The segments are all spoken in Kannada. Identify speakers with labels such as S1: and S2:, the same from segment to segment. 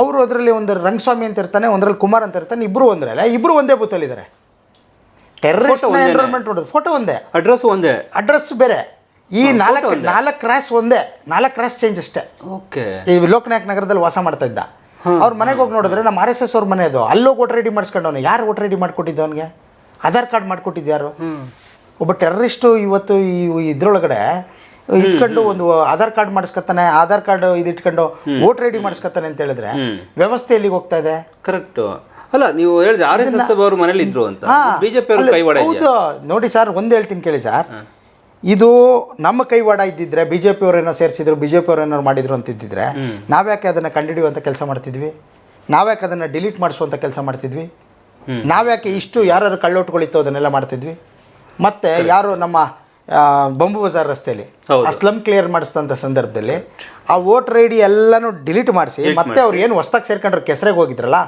S1: ಅವರು ಅದರಲ್ಲಿ ಒಂದು ರಂಗಸ್ವಾಮಿ ಅಂತ ಇರ್ತಾನೆ ಒಂದ್ರಲ್ಲಿ ಕುಮಾರ್ ಅಂತ ಇರ್ತಾನೆ ಇಬ್ರು ಒಂದ್ರಲ್ಲ ಇಬ್ರು ಒಂದೇ ಟೆರರಿಸ್ಟ್
S2: ಒಂದೇನೆ.
S1: ಎನ್ರೋಲ್ಮೆಂಟ್ ನೋಡೋದು ಫೋಟೋ ಒಂದೇ.
S2: ಅಡ್ರೆಸ್ ಒಂದೇ.
S1: ಅಡ್ರೆಸ್ ಬೇರೆ. ಈ ನಾಲ್ಕು ನಾಲ್ಕು ಕ್ರಾಸ್ ಒಂದೇ. ನಾಲ್ಕು ಕ್ರಾಸ್ ಚೇಂಜ್ ಅಷ್ಟೇ.
S2: ಓಕೆ
S1: ಈ ಲೋಕನಾಯಕ್ ನಗರದಲ್ಲಿ ವಾಸ ಮಾಡ್ತಾ ಇದ್ದ. ಅವ್ರ ಮನೆಗೆ ಹೋಗಿ ನೋಡಿದ್ರೆ ನಮ್ಮ ಆರ್ ಎಸ್ ಎಸ್ ಅವ್ರ ಮನೆ ಅದು. ಅಲ್ಲೋಗಿ ವೋಟ್ ರೆಡಿ ಮಾಡಿಸ್ಕೊಂಡವನು ಯಾರು ವೋಟ್ ರೆಡಿ ಮಾಡ್ಕೊಟ್ಟಿದ್ದು ಅವನಿಗೆ? ಆಧಾರ್ ಕಾರ್ಡ್ ಮಾಡ್ಕೊಟ್ಟಿದ್ದು ಯಾರು? ಒಬ್ಬ ಟೆರರಿಸ್ಟು ಇವತ್ತು ಈ ಇದ್ರೊಳಗಡೆ ಇಟ್ಕೊಂಡು ಒಂದು ಆಧಾರ್ ಕಾರ್ಡ್ ಮಾಡಿಸ್ಕೊತಾನೆ ಆಧಾರ್ ಕಾರ್ಡ್ ಇದು ಇಟ್ಕೊಂಡು ವೋಟ್ ರೆಡಿ ಮಾಡಿಸ್ಕೊತಾನೆ ಅಂತ ಹೇಳಿದ್ರೆ ವ್ಯವಸ್ಥೆ ಎಲ್ಲಿಗೆ ಹೋಗ್ತಾ ಇದೆ?
S2: ಕರೆಕ್ಟ್ ಅಲ್ಲ ನೀವು ಹೇಳಿದ್ರೆ ಆರ್ ಎಸ್ ಎಸ್ ಅವರು ಮನೇಲಿ ಇದ್ರು ಅಂತ. ಬಿಜೆಪಿ
S1: ಹೌದು. ನೋಡಿ ಸರ್ ಒಂದು ಹೇಳ್ತೀನಿ ಕೇಳಿ ಸರ್ ಇದು ನಮ್ಮ ಕೈವಾಡ ಇದ್ದಿದ್ರೆ ಬಿಜೆಪಿ ಅವರೇನೋ ಸೇರಿಸಿದ್ರು ಬಿಜೆಪಿ ಪಿ ಮಾಡಿದ್ರು ಮಾಡಿದ್ರು ಅಂತಿದ್ದಿದ್ರೆ ನಾವ್ಯಾಕೆ ಅದನ್ನ ಕಂಡಿಡಿಯುವಂತ ಕೆಲಸ ಮಾಡ್ತಿದ್ವಿ? ನಾವ್ಯಾಕೆ ಅದನ್ನ ಡಿಲೀಟ್ ಮಾಡಿಸುವಂತ ಕೆಲಸ ಮಾಡ್ತಿದ್ವಿ? ನಾವ್ಯಾಕೆ ಇಷ್ಟು ಯಾರು ಕಳ್ಳೊಟ್ಗಳಿತ್ತು ಅದನ್ನೆಲ್ಲ ಮಾಡ್ತಿದ್ವಿ? ಮತ್ತೆ ಯಾರು ನಮ್ಮ ಬಂಬು ಬಜಾರ್ ರಸ್ತೆಯಲ್ಲಿ ಸ್ಲಮ್ ಕ್ಲಿಯರ್ ಮಾಡಿಸಿದಂಥ ಸಂದರ್ಭದಲ್ಲಿ ಆ ವೋಟರ್ ಐ ಡಿ ಎಲ್ಲಾನು ಡಿಲೀಟ್ ಮಾಡಿಸಿ ಮತ್ತೆ ಅವ್ರು ಏನು ಹೊಸ್ದಾಗಿ ಸೇರ್ಕೊಂಡ್ರು ಕೆಸರೆಗೆ ಹೋಗಿದ್ರಲ್ಲ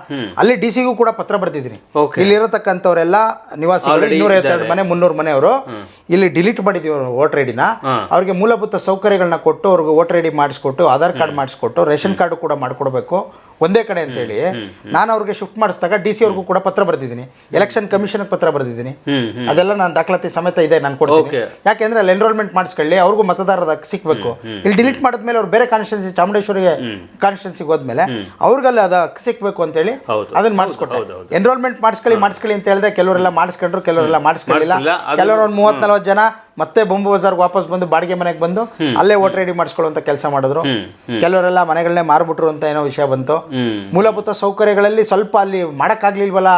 S1: ಅಲ್ಲಿ ಡಿ ಸಿಗೂ ಕೂಡ ಪತ್ರ ಬರ್ತಿದ್ದೀನಿ
S2: ಇಲ್ಲಿ
S1: ಇಲ್ಲಿರತಕ್ಕಂಥವರೆಲ್ಲ ನಿವಾಸಿಗಳು ಇನ್ನೂರ ಐವತ್ತೆರಡು ಮನೆ ಮುನ್ನೂರು ಮನೆಯವರು ಇಲ್ಲಿ ಡಿಲೀಟ್ ಮಾಡಿದೀವಿ ವೋಟರ್ ಐಡಿನ ಅವ್ರಿಗೆ ಮೂಲಭೂತ ಸೌಕರ್ಯಗಳನ್ನ ಕೊಟ್ಟು ಅವ್ರಿಗೆ ವೋಟರ್ ಐಡಿ ಮಾಡಿಸ್ಕೊಟ್ಟು ಆಧಾರ್ ಕಾರ್ಡ್ ಮಾಡಿಸ್ಕೊಟ್ಟು ರೇಷನ್ ಕಾರ್ಡ್ ಕೂಡ ಮಾಡ್ಕೊಡ್ಬೇಕು. ಒಂದೇ ಕಡೆ ಅಂತೇಳಿ ನಾನು ಅವ್ರಿಗೆ ಶಿಫ್ಟ್ ಮಾಡಿಸಿದಾಗ ಡಿ ಸಿ ಅವ್ರಿಗೂ ಕೂಡ ಪತ್ರ ಬರೆದಿದ್ದೀನಿ. ಎಲೆಕ್ಷನ್ ಕಮಿಷನ್ಗೆ ಪತ್ರ ಬರೆದಿದ್ದೀನಿ. ಅದೆಲ್ಲ ನಾನು ದಾಖಲಾತಿ ಸಮೇತ ಇದೆ ನಾನು ಕೊಡ್ತೀನಿ. ಯಾಕೆಂದ್ರೆ ಅಲ್ಲಿ ಎನ್ರೋಲ್ಮೆಂಟ್ ಮಾಡಿಸ್ಕೊಳ್ಳಿ ಅವ್ರಿಗೂ ಮತದಾರರ ಸಿಕ್ಬೇಕು. ಇಲ್ಲಿ ಡಿಲೀಟ್ ಮಾಡಿದ್ಮೇಲೆ ಅವ್ರು ಬೇರೆ ಕಾನ್ಸ್ಟಿಟ್ಯೂನ್ಸಿ ಚಾಮುಂಡೇಶ್ವರಿಗೆ ಕಾನ್ಸ್ಟಿಟ್ಯೂನ್ಸಿಗೆ ಹೋದ್ಮೇಲೆ ಅವ್ರಿಗಲ್ಲ ಅದ ಸಿಕ್ಬೇಕು ಅಂತ
S2: ಹೇಳಿ
S1: ಅದನ್ನ ಮಾಡಿಸ್ಕೊಟ್ಟು. ಎನ್ರೋಲ್ಮೆಂಟ್ ಮಾಡಿಸ್ಕೊಳ್ಳಿ ಮಾಡಿಸ್ಕೊಳ್ಳಿ ಅಂತ ಹೇಳಿದೆ ಕೆಲವರೆಲ್ಲ ಮಾಡಿಸ್ಕೊಂಡ್ರು ಕೆಲವರೆಲ್ಲ.
S2: ಅದು-
S1: ಕೆಲವರು ಒಂದು ಮೂವತ್ ನಲ್ವತ್ತು ಜನ ಮತ್ತೆ ಬೊಂಬು ಬಜಾರ್ಗೆ ವಾಪಸ್ ಬಂದು ಬಾಡಿಗೆ ಮನೆಗೆ ಬಂದು ಅಲ್ಲೇ ಓಟ್ ರೆಡಿ ಮಾಡಿಸ್ಕೊಳ್ಳುವಂತ ಕೆಲಸ ಮಾಡಿದ್ರು. ಕೆಲವರೆಲ್ಲ ಮನೆಗಳನ್ನೇ ಮಾರ್ಬಿಟ್ರು ಅಂತ ಏನೋ ವಿಷಯ ಬಂತು. ಮೂಲಭೂತ ಸೌಕರ್ಯಗಳಲ್ಲಿ ಸ್ವಲ್ಪ ಅಲ್ಲಿ ಮಾಡಕ್ಕಾಗ್ಲಿಲ್ವಲ್ಲ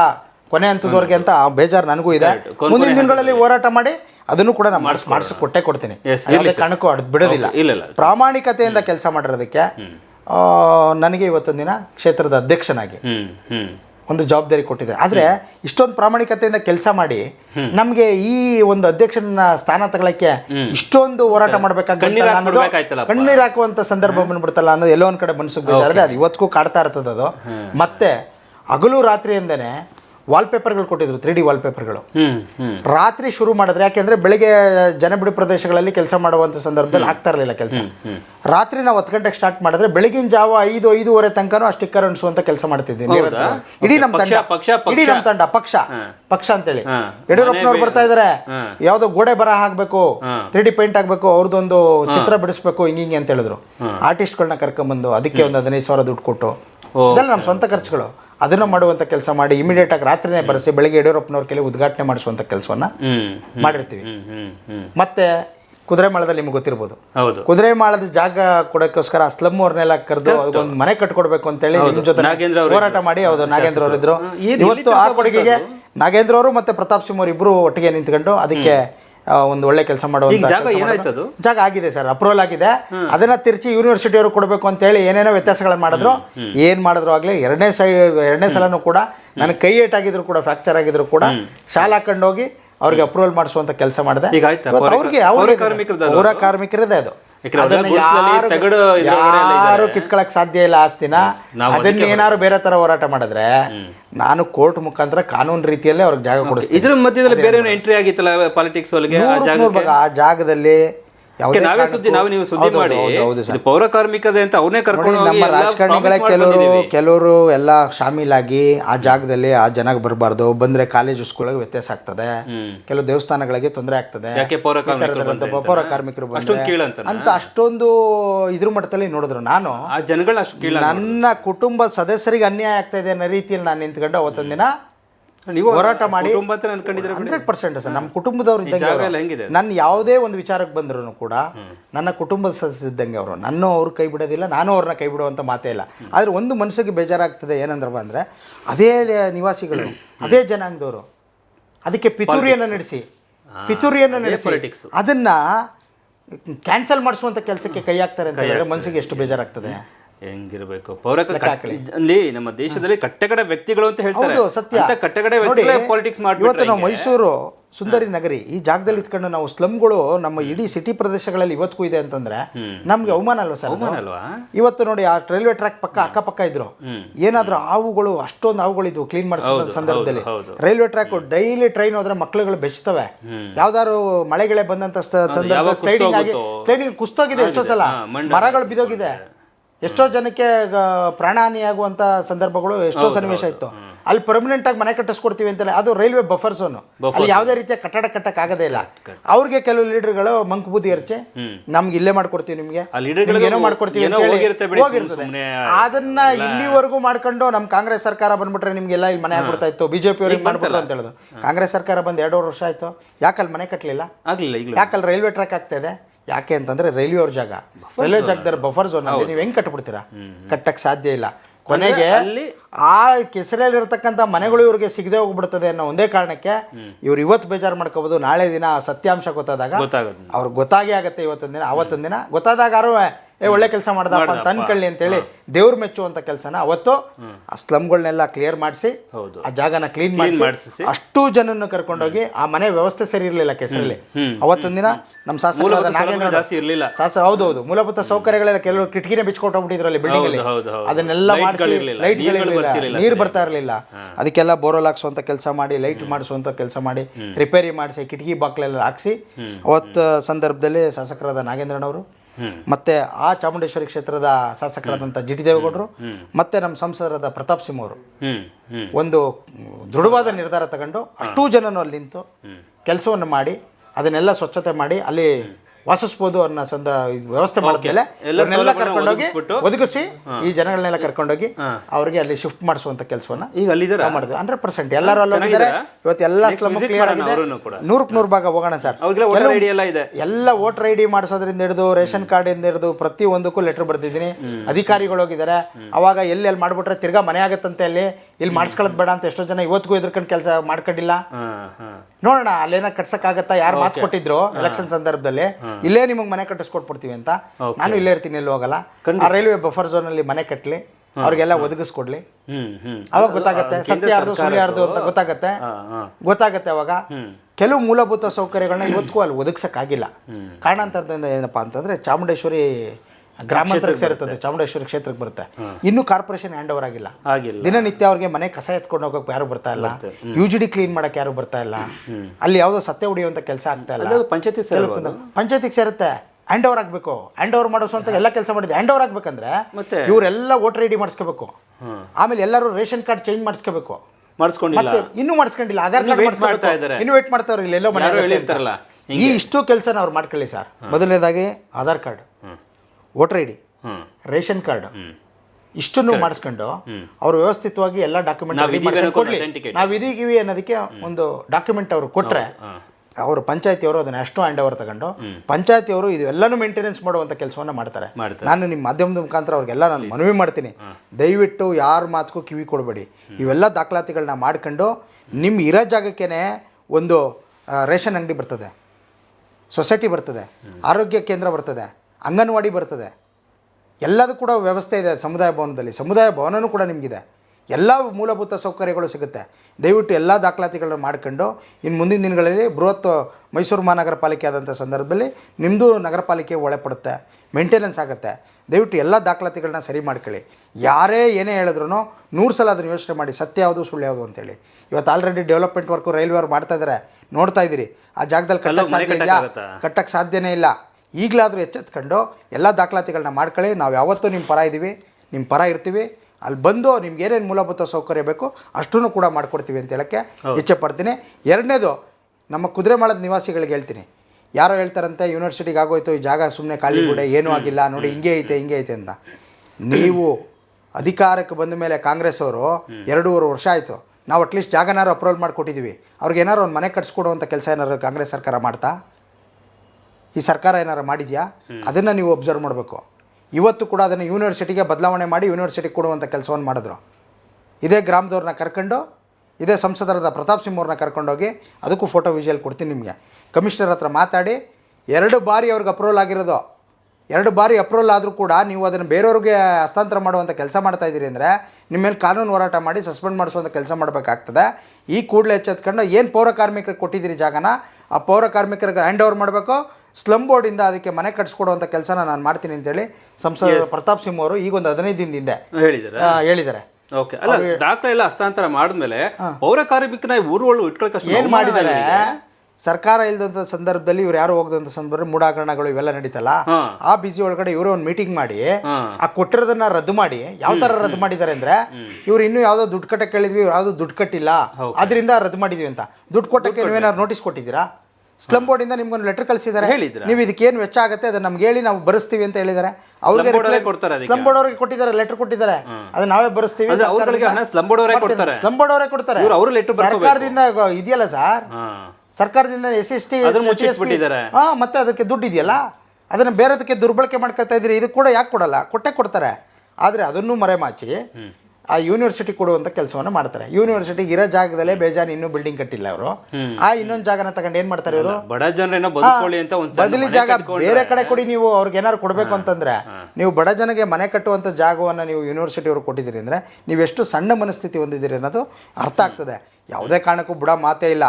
S1: ಕೊನೆ ಹಂತದವರೆಗೆ ಅಂತ ಬೇಜಾರು ನನಗೂ ಇದೆ. ಮುಂದಿನ ದಿನಗಳಲ್ಲಿ ಹೋರಾಟ ಮಾಡಿ ಅದನ್ನು ಕೂಡ ನಾನು ಮಾಡಿಸ್ ಮಾಡಿಸಿ ಕೊಟ್ಟೆ ಕೊಡ್ತೀನಿ.
S2: ಕಣಕ್ಕೂ
S1: ಯಾವುದೇ ಕಾರಣಕ್ಕೂ ಅಡ್ ಬಿಡೋದಿಲ್ಲ.
S2: ಇಲ್ಲ, ಇಲ್ಲ.
S1: ಪ್ರಾಮಾಣಿಕತೆಯಿಂದ ಕೆಲಸ ಮಾಡಿರೋದಕ್ಕೆ ನನಗೆ ಇವತ್ತೊಂದು ದಿನ ಕ್ಷೇತ್ರದ ಅಧ್ಯಕ್ಷನಾಗಿ ಒಂದು ಜವಾಬ್ದಾರಿ ಕೊಟ್ಟಿದ್ದಾರೆ. ಆದರೆ ಇಷ್ಟೊಂದು ಪ್ರಾಮಾಣಿಕತೆಯಿಂದ ಕೆಲಸ ಮಾಡಿ ನಮಗೆ ಈ ಒಂದು ಅಧ್ಯಕ್ಷನ ಸ್ಥಾನ ತಗೊಳಕ್ಕೆ ಇಷ್ಟೊಂದು ಹೋರಾಟ
S2: ಕಣ್ಣೀರ್
S1: ಮಾಡಬೇಕಾಗ
S2: ಹಾಕ್ಬಿಡ್ಬೇಕಾಯ್ತಲ್ಲಪ್ಪ.
S1: ಕಣ್ಣೀರು ಹಾಕುವಂತ ಸಂದರ್ಭ ಬಂದ್ಬಿಡ್ತಲ್ಲ ಅನ್ನೋದು ಎಲ್ಲೋ ಒಂದ್ ಕಡೆ ಮನಸ್ಸಿಗೆ ಬೇಜಾರದೆ ಅದು ಇವತ್ತಿಗೂ ಕಾಡ್ತಾ ಇರ್ತದೆ ಅದು. ಮತ್ತೆ ಹಗಲು ರಾತ್ರಿ ಎಂದೇನೆ ವಾಲ್ಪೇಪರ್ಗಳು ಕೊಟ್ಟಿದ್ರು ತ್ರೀ ಡಿ ವಾಲ್ಪೇಪರ್ಗಳು ರಾತ್ರಿ ಶುರು ಮಾಡಿದ್ರೆ ಯಾಕೆಂದ್ರೆ ಬೆಳಿಗ್ಗೆ ಜನಬಿಡಿ ಪ್ರದೇಶಗಳಲ್ಲಿ ಕೆಲಸ ಮಾಡುವಂತ ಸಂದರ್ಭದಲ್ಲಿ ಆಗ್ತಾ ಇರಲಿಲ್ಲ ಕೆಲಸ. ರಾತ್ರಿ ನಾವು ಹತ್ತು ಗಂಟೆಗೆ ಸ್ಟಾರ್ಟ್ ಮಾಡಿದ್ರೆ ಬೆಳಗಿನ ಜಾವ ಐದು ಐದೂವರೆ ತನಕನೂ ಆ ಸ್ಟಿಕ್ಕರ್ ಅಣಿಸುವಂತ ಕೆಲಸ ಮಾಡ್ತಿದ್ವಿ. ಇಡೀ ನಮ್ಮ
S2: ಪಕ್ಷ,
S1: ತಂಡ.
S2: ಪಕ್ಷ, ಪಕ್ಷ.
S1: ಇಡೀ ನಮ್ಮ ತಂಡ ಪಕ್ಷ. ಪಕ್ಷ ಅಂತೇಳಿ.
S2: ಹೇಳಿ
S1: ಯಡಿಯೂರಪ್ಪನವ್ರು ಬರ್ತಾ ಇದಾರೆ. ಯಾವುದು ಗೋಡೆ ಬರ ಹಾಕ್ಬೇಕು. ತ್ರೀ ಡಿ ಪೇಂಟ್ ಹಾಕ್ಬೇಕು ಅವ್ರದ್ದೊಂದು ಚಿತ್ರ ಬಿಡಿಸ್ಬೇಕು ಹಿಂಗೆ ಹಿಂಗೆ ಅಂತ ಹೇಳಿದ್ರು. ಆರ್ಟಿಸ್ಟ್ಗಳನ್ನ ಕರ್ಕೊಂಡ್ಬಂದು ಅದಕ್ಕೆ ಒಂದು ಹದಿನೈದು ಸಾವಿರ ದುಡ್ಡು ಕೊಟ್ಟು. ಇದೆಲ್ಲ ನಮ್ಮ ಸ್ವಂತ ಖರ್ಚುಗಳು. ಅದನ್ನು ಮಾಡುವಂತ ಕೆಲಸ ಮಾಡಿ ಇಮಿಡಿಯೇಟ್ ಆಗಿ ರಾತ್ರಿನೇ ಬರೆಸಿ ಬೆಳಿಗ್ಗೆ ಯಡಿಯೂರಪ್ಪನವ್ರ ಕೆಲವು ಉದ್ಘಾಟನೆ ಮಾಡಿಸುವಂಥ ಕೆಲಸವನ್ನ ಮಾಡಿರ್ತೀವಿ.
S2: ಮತ್ತೆ ಕುದುರೆ
S1: ಮಾಳದಲ್ಲಿ ಕುದುರೆಮಾಳದಲ್ಲಿ ನಿಮ್ಗೆ ಗೊತ್ತಿರ್ಬೋದು.
S2: ಹೌದು.
S1: ಕುದುರೆಮಾಳದ ಜಾಗ ಕೊಡೋಕ್ಕೋಸ್ಕರ ಅಸ್ಲಂ ಅವ್ರನ್ನೆಲ್ಲ ಕರೆದು ಅದಕ್ಕೊಂದು ಮನೆ ಕಟ್ಕೊಡ್ಬೇಕು ಅಂತೇಳಿ ನಿಮ್ಮ ಜೊತೆ ಹೋರಾಟ ಮಾಡಿ ಹೌದು ನಾಗೇಂದ್ರ ಅವರು ಇದ್ರು. ಇವತ್ತು ಆ ಕೊಡುಗೆಗೆ ನಾಗೇಂದ್ರ ಅವರು ಮತ್ತೆ ಪ್ರತಾಪ್ ಸಿಂಹ ಅವರು ಇಬ್ಬರು ಒಟ್ಟಿಗೆ ನಿಂತ್ಕೊಂಡು ಅದಕ್ಕೆ ಒಂದು ಒಳ್ಳೆ ಕೆಲಸ ಮಾಡುವಂತ
S2: ಜಾಗ
S1: ಆಗಿದೆ ಸರ್ ಅಪ್ರೂವಲ್ ಆಗಿದೆ. ಅದನ್ನ ತಿರ್ಚಿ ಯೂನಿವರ್ಸಿಟಿ ಅವರು ಕೊಡಬೇಕು ಅಂತ ಹೇಳಿ ಏನೇನೋ ವ್ಯತ್ಯಾಸಗಳನ್ನ ಮಾಡಿದ್ರು. ಏನ್ ಮಾಡಿದ್ರು ಆಗ್ಲಿ ಎರಡನೇ ಸೈ ಎರಡನೇ ಸಲನೂ ಕೂಡ ನನ್ನ ಕೈ ಏಟಾಗಿದ್ರು ಕೂಡ ಫ್ರಾಕ್ಚರ್ ಆಗಿದ್ರು ಕೂಡ ಶಾಲೆ ಹಾಕೊಂಡೋಗಿ ಅವ್ರಿಗೆ ಅಪ್ರೂವಲ್ ಮಾಡಿಸುವಂತ ಕೆಲಸ ಮಾಡಿದೆ. ಅವ್ರಿಗೆ
S2: ಪೌರ
S1: ಕಾರ್ಮಿಕರದೇ ಅದು. ಯಾರು-. ಕಿತ್ಕೊಳಕ್ ಸಾಧ್ಯ ಇಲ್ಲ ಆಸ್ತಿನ ಅದನ್ನ ಏನಾದ್ರು ಬೇರೆ ತರ ಹೋರಾಟ ಮಾಡಿದ್ರೆ ನಾನು ಕೋರ್ಟ್ ಮುಖಾಂತರ ಕಾನೂನು ರೀತಿಯಲ್ಲೇ ಅವ್ರಿಗೆ ಜಾಗ ಕೊಡಿಸ್ತೀನಿ.
S2: ಇದ್ರ ಮಧ್ಯದಲ್ಲಿ ಬೇರೆ ಎಂಟ್ರಿ ಆಗಿತ್ತಲ್ಲ ಪಾಲಿಟಿಕ್ಸ್ ಆ
S1: ಜಾಗದಲ್ಲಿ
S2: ನಾವೇ ಸುದ್ದಿ ನೀವು ಮಾಡಿ. ಪೌರ ಕಾರ್ಮಿಕದೆ ಅಂತ ಅವನೇ ಕರ್ಕೊಂಡು
S1: ನಮ್ಮ ರಾಜಕಾರಣಿಗಳ ಕೆಲವರು. ಕೆಲವರು ಎಲ್ಲ ಶಾಮೀಲಾಗಿ ಆ ಜಾಗದಲ್ಲಿ ಆ ಜನಕ್ಕೆ ಬರಬಾರ್ದು. ಬಂದ್ರೆ ಕಾಲೇಜು ಸ್ಕೂಲ್ಗೆ ವ್ಯತ್ಯಾಸ ಆಗ್ತದೆ. ಕೆಲವು ದೇವಸ್ಥಾನಗಳಿಗೆ ತೊಂದರೆ ಆಗ್ತದೆ.
S2: ಪೌರ ಕಾರ್ಮಿಕರು?
S1: ಅಂತ ಅಷ್ಟೊಂದು ಇದ್ರ ಮಟ್ಟದಲ್ಲಿ ನೋಡಿದ್ರು. ನಾನು
S2: ಆ ಕೀಳ
S1: ನನ್ನ ಕುಟುಂಬದ ಸದಸ್ಯರಿಗೆ ಅನ್ಯಾಯ ಆಗ್ತಾ ಇದೆ ಅನ್ನೋ ರೀತಿಯಲ್ಲಿ ನಾನು ನಿಂತ್ಕೊಂಡು ಅವತ್ತೊಂದಿನ ದಿನ
S2: ನೀವು
S1: ಹೋರಾಟ ಮಾಡಿ ಹಂಡ್ರೆಡ್ ಪರ್ಸೆಂಟ್ ಸರ್ ನಮ್ಮ ಕುಟುಂಬದವ್ರು ಇದ್ದಂಗೆ. ನನ್ನ ಯಾವುದೇ ಒಂದು ವಿಚಾರಕ್ಕೆ ಬಂದ್ರು ಕೂಡ ನನ್ನ ಕುಟುಂಬದ ಸದಸ್ಯ ಇದ್ದಂಗೆ ಅವರು. ನನ್ನ ಅವ್ರು ಕೈ ಬಿಡೋದಿಲ್ಲ ನಾನು ಅವ್ರನ್ನ ಕೈ ಬಿಡುವಂಥ ಮಾತೇ ಇಲ್ಲ. ಆದರೆ ಒಂದು ಮನಸ್ಸಿಗೆ ಬೇಜಾರಾಗ್ತದೆ ಏನಂದ್ರಪ್ಪ ಅಂದರೆ ಅದೇ ನಿವಾಸಿಗಳು ಅದೇ ಜನಾಂಗದವರು. ಅದಕ್ಕೆ ಪಿತೂರಿಯನ್ನು ನಡೆಸಿ ಪಿತೂರಿಯನ್ನು ನಡೆಸಿ.
S2: ಅದನ್ನು
S1: ಅದನ್ನ ಕ್ಯಾನ್ಸಲ್ ಮಾಡಿಸುವಂಥ ಕೆಲಸಕ್ಕೆ ಕೈ ಹಾಕ್ತಾರೆ ಅಂತ ಹೇಳಿದ್ರೆ ಮನಸ್ಸಿಗೆ ಎಷ್ಟು ಬೇಜಾರಾಗ್ತದೆ?
S2: ಹೆಂಗಿರ್ಬೇಕು? ಪೌರ ಅಲ್ಲಿ ನಮ್ಮ ದೇಶದಲ್ಲಿ ಕಟ್ಟಗಡೆ ವ್ಯಕ್ತಿಗಳು ಅಂತ ಹೇಳ್ತಾರೆ.
S1: ಹೌದು ಸತ್ಯ.
S2: ಕಟ್ಟೆಗಡೆ ಪಾಲಿಟಿಕ್ಸ್
S1: ಇವತ್ತು ನಾವು ಮೈಸೂರು ಸುಂದರಿ ನಗರಿ ಈ ಜಾಗದಲ್ಲಿ ಇತ್ಕೊಂಡು ನಾವು ಸ್ಲಮ್ಗಳು ನಮ್ಮ ಇಡೀ ಸಿಟಿ ಪ್ರದೇಶಗಳಲ್ಲಿ ಇವತ್ತಿಗೂ ಇದೆ ಅಂತಂದ್ರೆ ನಮ್ಗೆ ಅವಮಾನ ಅಲ್ವಾ ಸರ್
S2: ಅವಮಾನ ಅಲ್ವಾ?
S1: ಇವತ್ತು ನೋಡಿ ಆ ರೈಲ್ವೆ ಟ್ರ್ಯಾಕ್ ಪಕ್ಕ ಅಕ್ಕಪಕ್ಕ ಇದ್ರು. ಏನಾದ್ರೂ ಹಾವುಗಳು ಅಷ್ಟೊಂದು ಹಾವುಗಳಿದ್ವು ಕ್ಲೀನ್ ಮಾಡಿಸೋ ಸಂದರ್ಭದಲ್ಲಿ. ರೈಲ್ವೆ ಟ್ರ್ಯಾಕ್ ಡೈಲಿ ಟ್ರೈನ್ ಹೋದ್ರೆ ಮಕ್ಕಳುಗಳು ಬೆಚ್ತವೆ. ಯಾವ್ದಾದ್ರು ಮಳೆಗಳೇ ಬಂದಂತ ಸಂದರ್ಭ ಸ್ಲೈಡಿಂಗ್ ಆಗಿ? ಸ್ಲೈಡಿಂಗ್ ಕುಸ್ತೋಗಿದೆ ಎಷ್ಟೋ ಸಲ. ಮರಗಳು ಬಿದೋಗಿದೆ ಎಷ್ಟೋ ಜನಕ್ಕೆ ಪ್ರಾಣಹಾನಿಯಾಗುವಂಥ ಸಂದರ್ಭಗಳು ಎಷ್ಟೋ ಸನ್ನಿವೇಶ ಇತ್ತು. ಅಲ್ಲಿ ಪರ್ಮನೆಂಟ್ ಆಗಿ ಮನೆ ಕಟ್ಟಿಸ್ಕೊಡ್ತೀವಿ ಅಂತಲೇ ಅದು ರೈಲ್ವೆ ಬಫರ್ ಝೋನು ಅಲ್ಲಿ ಯಾವುದೇ ರೀತಿಯ ಕಟ್ಟಡ ಕಟ್ಟಕ್ಕೆ ಆಗದೇ ಇಲ್ಲ. ಅವ್ರಿಗೆ ಕೆಲವು ಲೀಡರ್ಗಳು ಮಂಕು ಬುದ್ಧಿ ಅರ್ಚೆ ನಮ್ಗೆ ಇಲ್ಲೇ ಮಾಡ್ಕೊಡ್ತೀವಿ ನಿಮಗೆ. ಏನೋ ಮಾಡ್ಕೊಡ್ತೀವಿ. ಅದನ್ನ ಇಲ್ಲಿವರೆಗೂ ಮಾಡ್ಕೊಂಡು ನಮ್ಮ ಕಾಂಗ್ರೆಸ್ ಸರ್ಕಾರ ಬಂದ್ಬಿಟ್ರೆ ನಿಮ್ಗೆಲ್ಲ ಇಲ್ಲಿ ಮನೆ ಹಾಕ್ಬಿಡ್ತಾ ಇತ್ತು. ಬಿಜೆಪಿ ಅವ್ರಿಗೆ ಮಾಡ್ಬಿಡ್ತು ಅಂತ ಹೇಳೋದು ಕಾಂಗ್ರೆಸ್ ಸರ್ಕಾರ ಬಂದು ಎರಡೂವರೆ ವರ್ಷ ಆಯ್ತು. ಯಾಕಲ್ಲಿ ಮನೆ ಕಟ್ಟಲಿಲ್ಲ ಯಾಕಲ್ಲಿ ರೈಲ್ವೆ ಟ್ರ್ಯಾಕ್ ಆಗ್ತಾ ಇದೆ? ಯಾಕೆ ಅಂತಂದ್ರೆ ರೈಲ್ವೆ ಅವ್ರ ಜಾಗ. ರೈಲ್ವೆ ಜಾಗದಲ್ಲಿ ಬಫರ್ ಝೋನ್ ಅಲ್ಲಿ ನೀವು ಹೆಂಗ್ ಕಟ್ಬಿಡ್ತೀರಾ? ಕಟ್ಟಕ್ ಸಾಧ್ಯ ಇಲ್ಲ. ಕೊನೆಗೆ
S2: ಅಲ್ಲಿ
S1: ಆ ಕೆಸರಲ್ಲಿರ್ತಕ್ಕಂಥ ಮನೆಗಳು ಇವ್ರಿಗೆ ಸಿಗದೆ ಹೋಗ್ಬಿಡ್ತದೆ ಅನ್ನೋ ಒಂದೇ ಕಾರಣಕ್ಕೆ ಇವ್ರು ಇವತ್ತು ಬೇಜಾರು ಮಾಡ್ಕೋಬಹುದು ನಾಳೆ ದಿನ ಸತ್ಯಾಂಶ ಗೊತ್ತಾದಾಗ ಅವ್ರಿಗೆ ಗೊತ್ತಾಗೇ ಆಗುತ್ತೆ ಇವತ್ತೊಂದಿನ ಅವತ್ತೊಂದಿನ. ಅವತ್ತೊಂದು ದಿನ ಗೊತ್ತಾದಾಗ ಯಾರು ಏ ಒಳ್ಳೆ ಕೆಲಸ ಮಾಡ್ದಪ್ಪ ಅಂತ ಅನ್ಕೊಳ್ಳಿ ಅಂತೇಳಿ ದೇವ್ರ ಮೆಚ್ಚುವಂತ ಕೆಲಸನ ಅವತ್ತು ಆ ಸ್ಲಮ್ಗಳನ್ನೆಲ್ಲ ಕ್ಲಿಯರ್ ಮಾಡಿಸಿ ಆ ಜಾಗನ ಕ್ಲೀನ್. ಮಾಡಿಸಿ ಅಷ್ಟು ಜನನ್ನು ಕರ್ಕೊಂಡೋಗಿ ಆ ಮನೆ ವ್ಯವಸ್ಥೆ ಸರಿ ಇರಲಿಲ್ಲ ಕೆಸರಲ್ಲಿ. ಅವತ್ತೊಂದಿನ ದಿನ ನಮ್ಮ ಶಾಸಕರಾದ ನಾಗೇಂದ್ರ
S2: ಇರಲಿಲ್ಲ.
S1: ಹೌದು ಹೌದು ಹೌದೌದು. ಮೂಲಭೂತ ಸೌಕರ್ಯಗಳೆಲ್ಲ ಕೆಲವರು ಕಿಟಕಿನೇ ಬಿಚ್ಕೊಟ್ಟೋಗ್ಬಿಟ್ಟಿದ್ರು ಅಲ್ಲಿ. ಬಿಲ್ಡಿಂಗ್ ಅಲ್ಲಿ. ಅದನ್ನೆಲ್ಲ ಮಾಡಿಸಿ ಲೈಟ್ ನೀರು ಬರ್ತಾ ಇರಲಿಲ್ಲ. ಅದಕ್ಕೆಲ್ಲ ಬೋರೋಲ್ ಹಾಕ್ಸುವಂತ ಕೆಲಸ ಮಾಡಿ ಲೈಟ್ ಮಾಡಿಸುವಂತ ಕೆಲಸ ಮಾಡಿ ರಿಪೇರಿ ಮಾಡಿಸಿ ಕಿಟಕಿ ಬಾಕ್ಲೆಲ್ಲ ಹಾಕ್ಸಿ. ಅವತ್ತು ಸಂದರ್ಭದಲ್ಲಿ ಶಾಸಕರಾದ ನಾಗೇಂದ್ರನವರು ಮತ್ತೆ ಆ ಚಾಮುಂಡೇಶ್ವರಿ ಕ್ಷೇತ್ರದ ಶಾಸಕರಾದಂಥ ಜಿ ಟಿ ದೇವೇಗೌಡರು ಮತ್ತೆ ನಮ್ಮ ಸಂಸದರಾದ ಪ್ರತಾಪ್ ಸಿಂಹ ಅವರು. ಒಂದು ದೃಢವಾದ ನಿರ್ಧಾರ ತಗೊಂಡು ಅಷ್ಟೂ ಜನನು ಅಲ್ಲಿ ನಿಂತು ಕೆಲಸವನ್ನು ಮಾಡಿ ಅದನ್ನೆಲ್ಲ ಸ್ವಚ್ಛತೆ ಮಾಡಿ ಅಲ್ಲಿ ವಾಸಿಸ್ಬೋದು ಅನ್ನೋ ಸಂದ ವ್ಯವಸ್ಥೆ ಮಾಡಿದ್ಮೇಲೆ
S2: ಎಲ್ಲ
S1: ಕರ್ಕೊಂಡು
S2: ಹೋಗಿ
S1: ಕರ್ಕೊಂಡೋಗಿ ಒದಗಿಸಿ ಈ ಜನಗಳನ್ನೆಲ್ಲ ಕರ್ಕೊಂಡೋಗಿ ಅವ್ರಿಗೆ ಅಲ್ಲಿ ಶಿಫ್ಟ್ ಮಾಡಿಸುವಂತ ಕೆಲಸವನ್ನ
S2: ಈಗ ಅಲ್ಲಿ
S1: ಮಾಡಿದ್ವಿ. ಹಂಡ್ರೆಡ್ ಪರ್ಸೆಂಟ್ ಎಲ್ಲರೂ ಅಲ್ಲಿ ಹೋಗಿದ್ದಾರೆ ಇವತ್ತು ಎಲ್ಲ ಸ್ಲಮ್ ಕ್ಲಿಯರ್ ಆಗಿದೆ. ನೂರಕ್ಕೆ ನೂರು ಭಾಗ ಹೋಗೋಣ ಸರ್.
S2: ಎಲ್ಲ ಇದೆ.
S1: ಎಲ್ಲ ವೋಟರ್ ಐ ಡಿ ಮಾಡಿಸೋದ್ರಿಂದ ಹಿಡಿದು ರೇಷನ್ ಕಾರ್ಡ್ ಇಂದ ಹಿಡಿದು ಪ್ರತಿ ಒಂದಕ್ಕೂ ಲೆಟರ್ ಬರ್ತಿದ್ದೀನಿ ಅಧಿಕಾರಿಗಳು ಹೋಗಿದ್ದಾರೆ. ಅವಾಗ ಎಲ್ಲಿ ಅಲ್ಲಿ ಮಾಡ್ಬಿಟ್ರೆ ತಿರ್ಗಾ ಮನೆ ಆಗತ್ತಂತೆ ಅಲ್ಲಿ. ಇಲ್ಲಿ ಮಾಡಿಸ್ಕೊಳ್ಳೋದು ಬೇಡ ಅಂತ ಎಷ್ಟೋ ಜನ ಇವತ್ತಿಗೂ ಎದುರ್ಕೊಂಡು ಕೆಲಸ ಮಾಡ್ಕೊಂಡಿಲ್ಲ. ನೋಡೋಣ ಅಲ್ಲೇನ ಕಟ್ಸಕ್ಕಾಗತ್ತಾ? ಯಾರು ಮಾತು ಕೊಟ್ಟಿದ್ರು ಎಲೆಕ್ಷನ್ ಸಂದರ್ಭದಲ್ಲಿ. ಇಲ್ಲೇ ನಿಮಗೆ ಮನೆ ಕಟ್ಟಿಸ್ಕೊಟ್ಬಿಡ್ತೀವಿ ಅಂತ. ನಾನು ಇಲ್ಲೇ ಇರ್ತೀನಿ ಎಲ್ಲಿ ಹೋಗಲ್ಲ. ಆ ರೈಲ್ವೆ ಬಫರ್ ಝೋನ್ ಅಲ್ಲಿ ಮನೆ ಕಟ್ಟಲಿ ಅವ್ರಿಗೆಲ್ಲ ಒದಗಿಸ್ಕೊಡ್ಲಿ. ಅವಾಗ ಗೊತ್ತಾಗತ್ತೆ ಸತ್ಯ ಯಾರ್ದು ಸುಳ್ಳು ಯಾರ್ದು ಅಂತ ಗೊತ್ತಾಗತ್ತೆ. ಗೊತ್ತಾಗತ್ತೆ ಅವಾಗ. ಕೆಲವು ಮೂಲಭೂತ ಸೌಕರ್ಯಗಳನ್ನ ಇವತ್ತಿಗೂ ಅಲ್ಲಿ ಒದಗಿಸಕ್ಕಾಗಿಲ್ಲ. ಕಾರಣಾಂತರದಿಂದ ಏನಪ್ಪಾ ಅಂತಂದ್ರೆ ಚಾಮುಂಡೇಶ್ವರಿ ಗ್ರಾಮಾಂತರಕ್ಕೆ ಸೇರುತ್ತದೆ ಚಾಮುಂಡೇಶ್ವರಿ ಕ್ಷೇತ್ರಕ್ಕೆ ಬರುತ್ತೆ. ಇನ್ನೂ ಕಾರ್ಪೊರೇಷನ್ ಹ್ಯಾಂಡ್ ಓವರ್ ಆಗಿಲ್ಲ.
S2: ಆಗಿಲ್ಲ.
S1: ದಿನನಿತ್ಯ ಅವ್ರಿಗೆ ಮನೆ ಕಸ ಎತ್ಕೊಂಡು ಹೋಗಕ್ಕೆ ಯಾರು ಬರ್ತಾ ಇಲ್ಲ. ಯು ಜಿ ಡಿ ಕ್ಲೀನ್ ಮಾಡಕ್ಕೆ ಯಾರು ಬರ್ತಾ ಇಲ್ಲ. ಅಲ್ಲಿ ಯಾವುದೋ ಸತ್ಯ ಹೊಡಿಯುವಂತ ಕೆಲಸ ಆಗ್ತಾ ಇಲ್ಲ.
S2: ಪಂಚಾಯತಿ
S1: ಪಂಚಾಯತಿಗೆ ಸೇರುತ್ತೆ. ಹ್ಯಾಂಡ್ ಓವರ್ ಆಗಬೇಕು. ಹ್ಯಾಂಡ್ ಓವರ್ ಮಾಡಿಸುವಂತ ಎಲ್ಲ ಕೆಲಸ ಮಾಡಿದೆ. ಹ್ಯಾಂಡ್ ಓವರ್ ಆಗ್ಬೇಕಂದ್ರೆ? ಇವರೆಲ್ಲ ವೋಟರ್ ಐ ಡಿ ಮಾಡಿಸ್ಕೋಬೇಕು. ಆಮೇಲೆ ಎಲ್ಲರೂ ರೇಷನ್ ಕಾರ್ಡ್ ಚೇಂಜ್ ಮಾಡಿಸ್ಕೋಬೇಕು.
S2: ಮಾಡಿಸ್ಕೊಂಡಿಲ್ಲ.
S1: ಮತ್ತೆ ಇನ್ನೂ ಮಾಡಿಸ್ಕೊಂಡಿಲ್ಲ. ಆಧಾರ್ ಕಾರ್ಡ್
S2: ಮಾಡ್ತಾ ಇದ್ದಾರೆ.
S1: ಇನ್ನು ವೇಟ್ ಮಾಡ್ತಾವ್ರೆ ಇಲ್ಲೆಲ್ಲೋ
S2: ಹೇಳಿರ್ತಾರಲ್ಲ
S1: ಈ ಇಷ್ಟು ಕೆಲಸನ ಅವ್ರು ಮಾಡ್ಕೊಳ್ಳಿ ಸರ್. ಮೊದಲನೇದಾಗಿ Aadhaar card. Voter I D ration card ಇಷ್ಟನ್ನು ಮಾಡಿಸ್ಕೊಂಡು ಅವರು ವ್ಯವಸ್ಥಿತವಾಗಿ ಎಲ್ಲ ಡಾಕ್ಯುಮೆಂಟ್ ಕೊಡ್ಲಿ. ನಾವು ಇದೀಗಿವಿ ಅನ್ನೋದಕ್ಕೆ ಒಂದು ಡಾಕ್ಯುಮೆಂಟ್ ಅವರು ಕೊಟ್ಟರೆ ಅವರು ಪಂಚಾಯತಿಯವರು ಅದನ್ನ ಅಷ್ಟು ಹ್ಯಾಂಡ್ ಓವರ್ ತಗೊಂಡು ಪಂಚಾಯತಿಯವರು ಇದೆಲ್ಲಾನು ಮೇಂಟೆನೆನ್ಸ್ ಮಾಡುವಂಥ ಕೆಲಸವನ್ನ ಮಾಡ್ತಾರೆ.
S2: ಮಾಡ್ತಾರೆ.
S1: ನಾನು ನಿಮ್ಮ ಮಾಧ್ಯಮದ ಮುಖಾಂತರ ಅವ್ರಿಗೆಲ್ಲ ನಾನು ಮನವಿ ಮಾಡ್ತೀನಿ. ದಯವಿಟ್ಟು ಯಾರ ಮಾತುಗೂ ಕಿವಿ ಕೊಡಬೇಡಿ. ಇವೆಲ್ಲ ದಾಖಲಾತಿಗಳನ್ನ ಮಾಡ್ಕೊಂಡು ನಿಮ್ಮ ಇರೋ ಜಾಗಕ್ಕೇನೆ ಒಂದು ರೇಷನ್ ಅಂಗಡಿ ಬರ್ತದೆ. ಸೊಸೈಟಿ ಬರ್ತದೆ. ಆರೋಗ್ಯ ಕೇಂದ್ರ ಬರ್ತದೆ. ಅಂಗನವಾಡಿ ಬರ್ತದೆ. ಎಲ್ಲದೂ ಕೂಡ ವ್ಯವಸ್ಥೆ ಇದೆ ಸಮುದಾಯ ಭವನದಲ್ಲಿ. ಸಮುದಾಯ ಭವನವೂ ಕೂಡ ನಿಮಗಿದೆ. ಎಲ್ಲ ಮೂಲಭೂತ ಸೌಕರ್ಯಗಳು ಸಿಗುತ್ತೆ. ದಯವಿಟ್ಟು ಎಲ್ಲ ದಾಖಲಾತಿಗಳನ್ನ ಮಾಡ್ಕೊಂಡು ಇನ್ನು ಮುಂದಿನ ದಿನಗಳಲ್ಲಿ ಬೃಹತ್ ಮೈಸೂರು ಮಹಾನಗರ ಪಾಲಿಕೆ ಆದಂಥ ಸಂದರ್ಭದಲ್ಲಿ ನಿಮ್ಮದು ನಗರ ಪಾಲಿಕೆ ಒಳಪಡುತ್ತೆ ಮೇಂಟೆನೆನ್ಸ್ ಆಗುತ್ತೆ. ದಯವಿಟ್ಟು ಎಲ್ಲ ದಾಖಲಾತಿಗಳನ್ನ ಸರಿ ಮಾಡ್ಕೊಳ್ಳಿ. ಯಾರೇ ಏನೇ ಹೇಳಿದ್ರು ನೂರು ಸಲ ಅದನ್ನು ಯೋಚನೆ ಮಾಡಿ ಸತ್ಯ ಯಾವುದು ಸುಳ್ಳು ಯಾವುದು ಅಂತೇಳಿ. ಇವತ್ತು ಆಲ್ರೆಡಿ ಡೆವಲಪ್ಮೆಂಟ್ ವರ್ಕು ರೈಲ್ವೆ ಅವ್ರು ಮಾಡ್ತಾ ಇದ್ದಾರೆ ನೋಡ್ತಾ ಇದ್ದೀರಿ. ಆ ಜಾಗದಲ್ಲಿ ಕಟ್ಟಕ್ಕೆ ಸಾಧ್ಯ ಇದೆಯಾ? ಕಟ್ಟಕ್ಕೆ ಸಾಧ್ಯನೇ ಇಲ್ಲ. ಈಗಲಾದರೂ ಎಚ್ಚೆತ್ಕೊಂಡು ಎಲ್ಲ ದಾಖಲಾತಿಗಳನ್ನ ಮಾಡ್ಕೊಳ್ಳಿ. ನಾವು ಯಾವತ್ತೂ ನಿಮ್ಮ ಪರ ಇದ್ದೀವಿ ನಿಮ್ಮ ಪರ ಇರ್ತೀವಿ. ಅಲ್ಲಿ ಬಂದು ನಿಮ್ಗೆ ಏನೇನು ಮೂಲಭೂತ ಸೌಕರ್ಯ ಬೇಕು ಅಷ್ಟೂ ಕೂಡ ಮಾಡಿಕೊಡ್ತೀವಿ ಅಂತ ಹೇಳೋಕ್ಕೆ ಇಚ್ಛೆ ಪಡ್ತೀನಿ. ಎರಡನೇದು ನಮ್ಮ ಕುದುರೆಮಾಳದ ನಿವಾಸಿಗಳಿಗೆ ಹೇಳ್ತೀನಿ. ಯಾರೋ ಹೇಳ್ತಾರಂತೆ ಯೂನಿವರ್ಸಿಟಿಗೆ ಆಗೋಯ್ತು ಈ ಜಾಗ ಸುಮ್ಮನೆ ಖಾಲಿ ಕೂಡ ಏನೂ ಆಗಿಲ್ಲ ನೋಡಿ ಹಿಂಗೆ ಐತೆ ಹಿಂಗೆ ಐತೆ ಅಂತ. ನೀವು ಅಧಿಕಾರಕ್ಕೆ ಬಂದ ಮೇಲೆ ಕಾಂಗ್ರೆಸ್ ಅವರು ಎರಡೂವರೆ ವರ್ಷ ಆಯಿತು. ನಾವು ಅಟ್ಲೀಸ್ಟ್ ಜಾಗನಾರು ಅಪ್ರೂವಲ್ ಮಾಡಿಕೊಟ್ಟಿದ್ದೀವಿ ಅವ್ರಿಗೆ ಏನಾರು ಒಂದು ಮನೆ ಕಟ್ಸ್ಕೊಡುವಂಥ ಕೆಲಸ ಏನಾರು ಕಾಂಗ್ರೆಸ್ ಸರ್ಕಾರ ಮಾಡ್ತಾ? ಈ ಸರ್ಕಾರ ಏನಾರು ಮಾಡಿದೆಯಾ? ಅದನ್ನು ನೀವು ಒಬ್ಸರ್ವ್ ಮಾಡಬೇಕು. ಇವತ್ತು ಕೂಡ ಅದನ್ನು ಯೂನಿವರ್ಸಿಟಿಗೆ ಬದಲಾವಣೆ ಮಾಡಿ ಯೂನಿವರ್ಸಿಟಿಗೆ ಕೊಡುವಂಥ ಕೆಲಸವನ್ನು ಮಾಡಿದ್ರು. ಇದೇ ಗ್ರಾಮದವ್ರನ್ನ ಕರ್ಕೊಂಡು, ಇದೇ ಸಂಸದರಾದ ಪ್ರತಾಪ್ ಸಿಂಗ್ ಅವ್ರನ್ನ ಕರ್ಕೊಂಡೋಗಿ ಅದಕ್ಕೂ ಫೋಟೋ ವಿಜುವಲ್ ಕೊಡ್ತೀನಿ ನಿಮಗೆ. ಕಮಿಷನರ್ ಹತ್ರ ಮಾತಾಡಿ, ಎರಡು ಬಾರಿ ಅವ್ರಿಗೆ ಅಪ್ರೂವಲ್ ಆಗಿರೋದು. ಎರಡು ಬಾರಿ ಅಪ್ರೂವಲ್ ಆದರೂ ಕೂಡ ನೀವು ಅದನ್ನು ಬೇರೆಯವ್ರಿಗೆ ಹಸ್ತಾಂತರ ಮಾಡುವಂಥ ಕೆಲಸ ಮಾಡ್ತಾ ಇದ್ದೀರಿ ಅಂದರೆ ನಿಮ್ಮ ಮೇಲೆ ಕಾನೂನು ಹೋರಾಟ ಮಾಡಿ ಸಸ್ಪೆಂಡ್ ಮಾಡಿಸುವಂಥ ಕೆಲಸ ಮಾಡಬೇಕಾಗ್ತದೆ. ಈ ಕೂಡಲೇ ಎಚ್ಚೆತ್ಕೊಂಡು ಏನು ಪೌರ ಕಾರ್ಮಿಕರಿಗೆ ಕೊಟ್ಟಿದ್ದೀರಿ ಜಾಗನ, ಆ ಪೌರ ಕಾರ್ಮಿಕರಿಗೆ ಹ್ಯಾಂಡ್ ಓವರ್ ಮಾಡಬೇಕು. ಸ್ಲಮ್ ಬೋರ್ಡಿಂದ ಅದಕ್ಕೆ ಮನೆ ಕಟ್ಸ್ಕೊಡುವಂಥ ಕೆಲಸನ ನಾನು ಮಾಡ್ತೀನಿ ಅಂತೇಳಿ ಸಂಸದ ಪ್ರತಾಪ್ ಸಿಂಹ ಅವರು ಈಗ ಒಂದು ಹದಿನೈದು ದಿನದಿಂದ ಹಿಂದೆ
S2: ಹೇಳಿದಾರೆ
S1: ಆ, ಹೇಳಿದ್ದಾರೆ.
S2: ಓಕೆ ಅಲ್ಲ ದಾಖಲೆ ಎಲ್ಲ ಹಸ್ತಾಂತರ ಮಾಡಿದ್ಮೇಲೆ ಪೌರ ಕಾರ್ಮಿಕನ ಊರು ಇಟ್ಕೊಳಕ್
S1: ಏನು ಮಾಡಿದ್ದಾರೆ? ಸರ್ಕಾರ ಇಲ್ಲದಂಥ ಸಂದರ್ಭದಲ್ಲಿ ಇವ್ರು ಯಾರು ಹೋಗದಂಥ ಸಂದರ್ಭದಲ್ಲಿ ಮೂಡಾಕರಣಗಳು ಇವೆಲ್ಲ ನಡೀತಲ್ಲ? ಆ ಬಿಸಿ ಒಳಗಡೆ ಇವರು ಒಂದು ಮೀಟಿಂಗ್ ಮಾಡಿ ಆ ಕೊಟ್ಟಿರೋದನ್ನ ರದ್ದು ಮಾಡಿ ಯಾವ ತರ ರದ್ದು ಮಾಡಿದ್ದಾರೆ ಅಂದ್ರೆ ಇವ್ರು ಇನ್ನೂ ಯಾವ್ದೋ ದುಡ್ಡು ಕಟ್ಟಕ್ಕೆ ಕೇಳಿದ್ವಿ ಇವ್ರು ಯಾವ್ದು ದುಡ್ಡು ಕಟ್ಟಿಲ್ಲ. ಅದರಿಂದ ರದ್ದು ಮಾಡಿದ್ವಿ ಅಂತ. ದುಡ್ಡು ಕೊಟ್ಟಕ್ಕೆ ನೀವೇನಾದ್ರು ನೋಟಿಸ್ ಕೊಟ್ಟಿದ್ದೀರಾ? ಸ್ಲಮ್ ಬೋರ್ಡ್ ಇಂದ ನಿಮ್ಗೊಂದು ಲೆಟರ್ ಕಳಿಸಿದ್ದಾರೆ
S2: ಹೇಳಿದ್ರಾ?
S1: ನೀವು ಇದಕ್ಕೆ ಏನು ವೆಚ್ಚ ಆಗುತ್ತೆ? ಅದನ್ನ ನಮ್ಗೆ ಹೇಳಿ ನಾವು ಬರೆಸ್ತೀವಿ ಅಂತ ಹೇಳಿದ್ದಾರೆ ಅವ್ರಿಗೆ
S2: ಕೊಡ್ತಾರೆ.
S1: ಸ್ಲಮ್ ಬೋರ್ಡ್ ಅವ್ರಿಗೆ ಕೊಟ್ಟಿದ್ದಾರೆ ಲೆಟರ್ ಕೊಟ್ಟಿದ್ದಾರೆ. ಅದನ್ನ ನಾವೇ ಬರೆಸ್ತೀವಿ
S2: ಸ್ಲಮ್ ಬೋರ್ಡ್ ಅವರೇ ಕೊಡ್ತಾರೆ.
S1: ಸ್ಲಮ್ ಬೋರ್ಡ್ ಅವರೇ ಕೊಡ್ತಾರೆ.
S2: ಅವರು ಬರ್ಕೋಬೇಕು.
S1: ಸರ್ಕಾರದಿಂದ ಇದೆಯಲ್ಲ ಸರ್? ಸರ್ಕಾರದಿಂದ ಎಸ್ ಎಸ್ ಟಿ. ಹಾ ಮತ್ತೆ ಅದಕ್ಕೆ ದುಡ್ಡು ಇದೆಯಲ್ಲ? ಅದನ್ನ ಬೇರೆದಕ್ಕೆ ದುರ್ಬಳಕೆ ಮಾಡ್ಕೊಳ್ತಾ ಇದ್ರಿ ಇದು ಕೂಡ ಯಾಕೆ ಕೊಡಲ್ಲ? ಕೊಟ್ಟೆ ಕೊಡ್ತಾರೆ. ಆದ್ರೆ ಅದನ್ನು ಮರೆಮಾಚಿ. ಆ ಯೂನಿವರ್ಸಿಟಿ ಕೊಡುವಂತ ಕೆಲಸವನ್ನು ಮಾಡ್ತಾರೆ. ಯೂನಿವರ್ಸಿಟಿ ಇರೋ ಜಾಗದಲ್ಲೇ ಬೇಜಾನ್ ಇನ್ನೂ ಬಿಲ್ಡಿಂಗ್ ಕಟ್ಟಿಲ್ಲ ಅವರು ಆ ಇನ್ನೊಂದು ಜಾಗನ ತಗೊಂಡು ಏನ್ ಮಾಡ್ತಾರೆ ಇವರು?
S2: ಬಡ ಜನರೇನೋ ಬದುಕೊಳ್ಳಿ ಅಂತ ಒಂದು
S1: ಬದಲಿ ಜಾಗ ಬೇರೆ ಕಡೆ ಕೊಡಿ ನೀವು ಅವ್ರಿಗೆ ಏನಾದ್ರು ಕೊಡಬೇಕು ಅಂತಂದ್ರೆ ನೀವು ಬಡ ಜನಗೆ ಮನೆ ಕಟ್ಟುವಂಥ ಜಾಗವನ್ನು ನೀವು ಯೂನಿವರ್ಸಿಟಿ ಅವರು ಕೊಟ್ಟಿದ್ದೀರಿ ಅಂದರೆ ನೀವು ಎಷ್ಟು ಸಣ್ಣ ಮನಸ್ಥಿತಿ ಹೊಂದಿದ್ದೀರಿ ಅನ್ನೋದು ಅರ್ಥ ಆಗ್ತದೆ. ಯಾವುದೇ ಕಾರಣಕ್ಕೂ ಬಿಡ ಮಾತೇ ಇಲ್ಲ.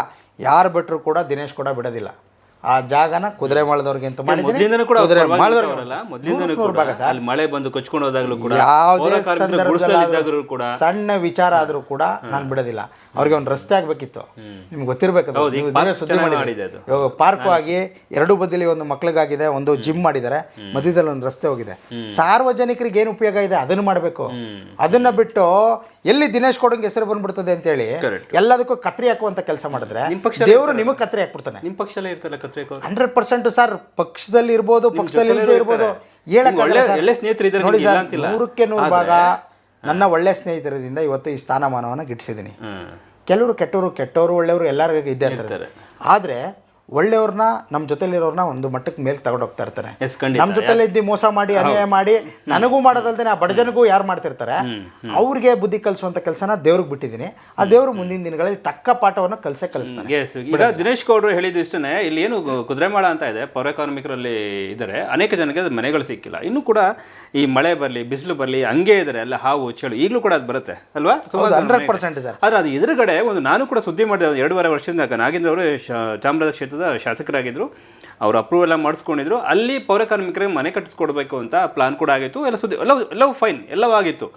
S1: ಯಾರು ಬಿಟ್ಟರು ಕೂಡ ದಿನೇಶ್ ಕೂಡ ಬಿಡೋದಿಲ್ಲ. ಆ ಜಾಗನ ಕುದುರೆ ಮಾಳದವ್ರಿಗೆ ಅಂತ ಮಾಡಿದ್ದೀನಿ.
S2: ಮೊದ್ಲಿಂದನೂ ಕೂಡ
S1: ಕುದುರೆ
S2: ಮೊದ್ಲಿಂದನೂ ಕೂಡ ಅಲ್ಲಿ ಮಳೆ ಬಂದು ಕೊಚ್ಕೊಂಡು ಹೋದಾಗಲೂ ಕೂಡ
S1: ಯಾವುದೇ
S2: ಕೂಡ.
S1: ಸಣ್ಣ ವಿಚಾರ ಆದ್ರೂ ಕೂಡ ನಾನು ಬಿಡೋದಿಲ್ಲ. ಅವ್ರಿಗೆ ಒಂದು ರಸ್ತೆ ಆಗ್ಬೇಕಿತ್ತು. ನಿಮ್ಗೆ ಗೊತ್ತಿರ್ಬೇಕು ಸುದ್ದಿ
S2: ಮಾಡಿದೆ.
S1: ಇವಾಗ ಪಾರ್ಕ್ ಆಗಿ ಎರಡು ಬದಲಿ ಒಂದು ಮಕ್ಳಿಗಾಗಿದೆ ಒಂದು ಜಿಮ್ ಮಾಡಿದ್ದಾರೆ ಮಧ್ಯದಲ್ಲಿ ಒಂದು ರಸ್ತೆ ಹೋಗಿದೆ. ಸಾರ್ವಜನಿಕರಿಗೆ ಏನು ಉಪಯೋಗ ಇದೆ ಅದನ್ನು ಮಾಡಬೇಕು. ಅದನ್ನ ಬಿಟ್ಟು ಎಲ್ಲಿ ದಿನೇಶ್ ಕೊಡಂಗೆ ಹೆಸರು ಬಂದ್ಬಿಡ್ತದೆ ಅಂತ
S2: ಹೇಳಿ
S1: ಎಲ್ಲದಕ್ಕೂ ಕತ್ರಿ ಹಾಕುವಂತ ಕೆಲಸ ಮಾಡಿದ್ರೆ
S2: ಪಕ್ಷ
S1: ದೇವರು ನಿಮಗೆ ಕತ್ರಿ ಹಾಕ್ಬಿಡ್ತಾನೆ.
S2: ನಿಮ್ಮ ಎಲ್ಲ ಇರ್ತಲ್ಲ ಕತ್ರೇಕೋ
S1: ಹಂಡ್ರೆಡ್ ಪರ್ಸೆಂಟ್ ಸರ್ ಪಕ್ಷದಲ್ಲಿ ಇರ್ಬೋದು ಪಕ್ಷದಲ್ಲಿ ಇಲ್ಲದೆ ಇರ್ಬೋದು.
S2: ಒಳ್ಳೆ
S1: ನೋಡಿ ಸರ್. ನೂರಕ್ಕೆ ನೂರು ಭಾಗ ನನ್ನ ಒಳ್ಳೆ ಸ್ನೇಹಿತರದಿಂದ ಇವತ್ತು ಈ ಸ್ಥಾನಮಾನವನ್ನು ಗಿಟ್ಟಿಸಿದ್ದೀನಿ. ಕೆಲವರು ಕೆಟ್ಟವರು ಕೆಟ್ಟವರು ಒಳ್ಳೆಯವರು ಎಲ್ಲರಿಗೂ ಇದ್ದೇ ಇರ್ತಾರೆ. ಆದರೆ ಒಳ್ಳೆಯವ್ರನ್ನ ನಮ್ಮ ಜೊತೆಲಿರೋರ್ನ ಒಂದು ಮಟ್ಟಕ್ಕೆ ಮೇಲೆ ತಗೊಂಡು ಹೋಗ್ತಾ ಇರ್ತಾರೆ. ನಮ್ಮ ಜೊತೆಲಿ ಇದ್ದು ಮೋಸ ಮಾಡಿ ಅನ್ಯಾಯ ಮಾಡಿ ನನಗೂ ಮಾಡೋದಲ್ದೇ ಆ ಬಡ ಜನಗೂ ಯಾರು ಮಾಡ್ತಿರ್ತಾರೆ ಅವ್ರಿಗೆ ಬುದ್ಧಿ ಕಲಿಸುವಂತ ಕೆಲಸನ ದೇವ್ರಿಗೆ ಬಿಟ್ಟಿದ್ದೀನಿ. ಆ ದೇವ್ರು ಮುಂದಿನ ದಿನಗಳಲ್ಲಿ ತಕ್ಕ ಪಾಠವನ್ನು ಕಲಿಸೇ ಕಲಿಸ್ತಾನೆ
S2: ಎಸ್ ಈಗ ದಿನೇಶ್ ಗೌಡರು ಹೇಳಿದ್ದು ಇಷ್ಟೇ ಇಲ್ಲಿ ಏನು ಕುದುರೆಮಾಳ ಅಂತ ಇದೆ ಪೌರ ಕಾರ್ಮಿಕರಲ್ಲಿ ಇದ್ದಾರೆ. ಅನೇಕ ಜನಕ್ಕೆ ಅದು ಮನೆಗಳು ಸಿಕ್ಕಿಲ್ಲ. ಇನ್ನೂ ಕೂಡ ಈ ಮಳೆ ಬರಲಿ ಬಿಸಿಲು ಬರಲಿ ಹಂಗೆ ಇದ್ದಾರೆ ಎಲ್ಲ ಹಾವು ಚಳು ಈಗಲೂ ಕೂಡ ಅದು ಬರುತ್ತೆ ಅಲ್ವಾ?
S1: Hundred percent sir.
S2: ಆದ್ರೆ ಅದು ಎದುರುಗಡೆ ಒಂದು ನಾನು ಕೂಡ ಸುದ್ದಿ ಮಾಡಿದೆ ಎರಡೂವರೆ ವರ್ಷದಿಂದ ನಾಗೇಂದ್ರ ಅವರು ಚಾಮರಾಜ ಕ್ಷೇತ್ರದ ಶಾಸಕರಾಗಿದ್ದರು ಅವರು ಅಪ್ರೂವ್ ಎಲ್ಲ ಮಾಡಿಸ್ಕೊಂಡಿದ್ರು. ಅಲ್ಲಿ ಪೌರ ಕಾರ್ಮಿಕರಿಗೆ ಮನೆ ಕಟ್ಟಿಸ್ಕೊಡ್ಬೇಕು ಅಂತ ಪ್ಲಾನ್ ಕೂಡ ಆಗಿತ್ತು. ಎಲ್ಲ ಸುದ್ದಿ ಎಲ್ಲ ಎಲ್ಲವೂ ಫೈನ್ ಎಲ್ಲವೂ ಆಗಿತ್ತು.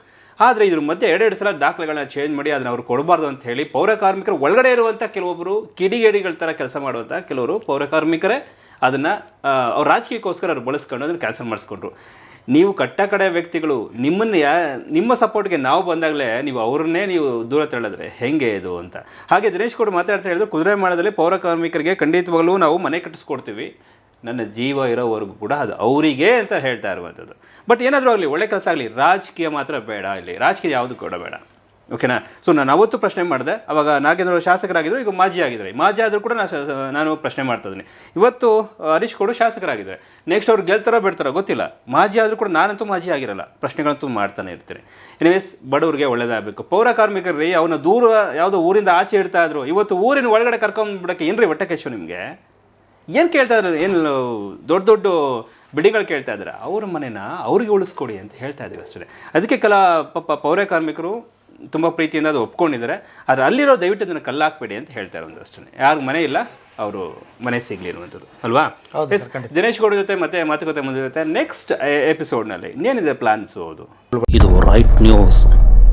S2: ಆದರೆ ಇದ್ರ ಮಧ್ಯೆ ಎರಡೆರಡು ಸಲ ದಾಖಲೆಗಳನ್ನ ಚೇಂಜ್ ಮಾಡಿ ಅದನ್ನ ಅವ್ರು ಕೊಡಬಾರ್ದು ಅಂತ ಹೇಳಿ ಪೌರ ಕಾರ್ಮಿಕರು ಒಳಗಡೆ ಇರುವಂಥ ಕೆಲವೊಬ್ಬರು ಕಿಡಿಗೇಡಿಗಳ ಥರ ಕೆಲಸ ಮಾಡುವಂಥ ಕೆಲವರು ಪೌರ ಕಾರ್ಮಿಕರೇ ಅದನ್ನು ಅವ್ರ ರಾಜಕೀಯಕ್ಕೋಸ್ಕರ ಅವ್ರು ಬಳಸ್ಕೊಂಡು ಅದನ್ನು ಕ್ಯಾನ್ಸಲ್ ಮಾಡಿಸ್ಕೊಂಡ್ರು. ನೀವು ಕಟ್ಟ ಕಡೆ ವ್ಯಕ್ತಿಗಳು, ನಿಮ್ಮನ್ನು ಯಾ, ನಿಮ್ಮ ಸಪೋರ್ಟ್ಗೆ ನಾವು ಬಂದಾಗಲೇ ನೀವು ಅವ್ರನ್ನೇ ನೀವು ದೂರ ತಳ್ಳಿದ್ರೆ ಹೆಂಗೆ ಇದು ಅಂತ. ಹಾಗೆ ದಿನೇಶ್ ಗೌಡ ಮಾತಾಡ್ತಾ ಹೇಳಿದ್ರು, ಕುದುರೆ ಮಾಡದಲ್ಲಿ ಪೌರ ಕಾರ್ಮಿಕರಿಗೆ ಖಂಡಿತವಾಗ್ಲೂ ನಾವು ಮನೆ ಕಟ್ಟಿಸ್ಕೊಡ್ತೀವಿ. ನನ್ನ ಜೀವ ಇರೋವರೆಗೂ ಕೂಡ ಅದು ಅವರಿಗೆ ಅಂತ ಹೇಳ್ತಾ ಇರುವಂಥದ್ದು. ಬಟ್ ಏನಾದರೂ ಆಗಲಿ, ಒಳ್ಳೆ ಕೆಲಸ ಆಗಲಿ, ರಾಜಕೀಯ ಮಾತ್ರ ಬೇಡ ಇಲ್ಲಿ. ರಾಜಕೀಯ ಯಾವುದು ಕೂಡ ಬೇಡ. ಓಕೆನಾ? ಸೊ ನಾನು ಅವತ್ತು ಪ್ರಶ್ನೆ ಮಾಡಿದೆ. ಅವಾಗ ನಾಗೇಂದ್ರ ಶಾಸಕರಾಗಿದ್ದರು ಈಗ ಮಾಜಿ ಆಗಿದ್ದಾರೆ. ಮಾಜಿ ಆದರೂ ಕೂಡ ನಾನು ನಾನು ಪ್ರಶ್ನೆ ಮಾಡ್ತಾ ಇದ್ದೀನಿ. ಇವತ್ತು ಹರೀಶ್ ಕೋಡು ಶಾಸಕರಾಗಿದ್ದಾರೆ. ನೆಕ್ಸ್ಟ್ ಅವ್ರು ಗೆಲ್ತಾರೋ ಬಿಡ್ತಾರೋ ಗೊತ್ತಿಲ್ಲ. ಮಾಜಿ ಆದರೂ ಕೂಡ ನಾನಂತೂ ಮಾಜಿ ಆಗಿರಲ್ಲ. ಪ್ರಶ್ನೆಗಳಂತೂ ಮಾಡ್ತಾನೆ ಇರ್ತೀನಿ. ಎನಿವೇಸ್ ಬಡವರಿಗೆ ಒಳ್ಳೇದಾಗಬೇಕು. ಪೌರ ಕಾರ್ಮಿಕರು ಅವನ ದೂರ, ಯಾವುದೋ ಊರಿಂದ ಆಚೆ ಇಡ್ತಾ ಇದ್ರು. ಇವತ್ತು ಊರಿನ ಒಳಗಡೆ ಕರ್ಕೊಂಡ್ಬಿಡಕ್ಕೆ ಏನ್ರಿ ಹೊಟ್ಟೆ ಕೆಶು ನಿಮಗೆ? ಏನು ಕೇಳ್ತಾ ಇದ್ದಾರೆ ಏನು ದೊಡ್ಡ ದೊಡ್ಡ ಬಿಡಿಗಳು ಕೇಳ್ತಾ ಇದ್ದಾರೆ? ಅವ್ರ ಮನೇನ? ಅವ್ರಿಗೆ ಉಳಿಸ್ಕೊಡಿ ಅಂತ ಹೇಳ್ತಾ ಇದ್ದೀವಿ ಅಷ್ಟೇ. ಅದಕ್ಕೆ ಕೆಲ, ಪಾಪ ಪೌರ ಕಾರ್ಮಿಕರು ತುಂಬ ಪ್ರೀತಿಯಿಂದ ಅದು ಒಪ್ಕೊಂಡಿದ್ದಾರೆ. ಆದರೆ ಅಲ್ಲಿರೋ ದಯವಿಟ್ಟು ಅದನ್ನು ಕಲ್ಲಾಕ್ಬೇಡಿ ಅಂತ ಹೇಳ್ತಾರೆ ಒಂದು ಅಷ್ಟೇ. ಯಾರು ಮನೆ ಇಲ್ಲ ಅವರು ಮನೆ ಸಿಗಲಿ ಅನ್ನುವಂಥದ್ದು. ಅಲ್ವಾ? ದಿನೇಶ್ ಗೌಡ ಜೊತೆ ಮತ್ತೆ ಮಾತುಕತೆ ಮುಂದಿರುತ್ತೆ ನೆಕ್ಸ್ಟ್ ಎಪಿಸೋಡ್ನಲ್ಲಿ ಇನ್ನೇನಿದೆ ಪ್ಲಾನ್ಸ್ ಅದು?
S3: ಇದು ರೈಟ್ ನ್ಯೂಸ್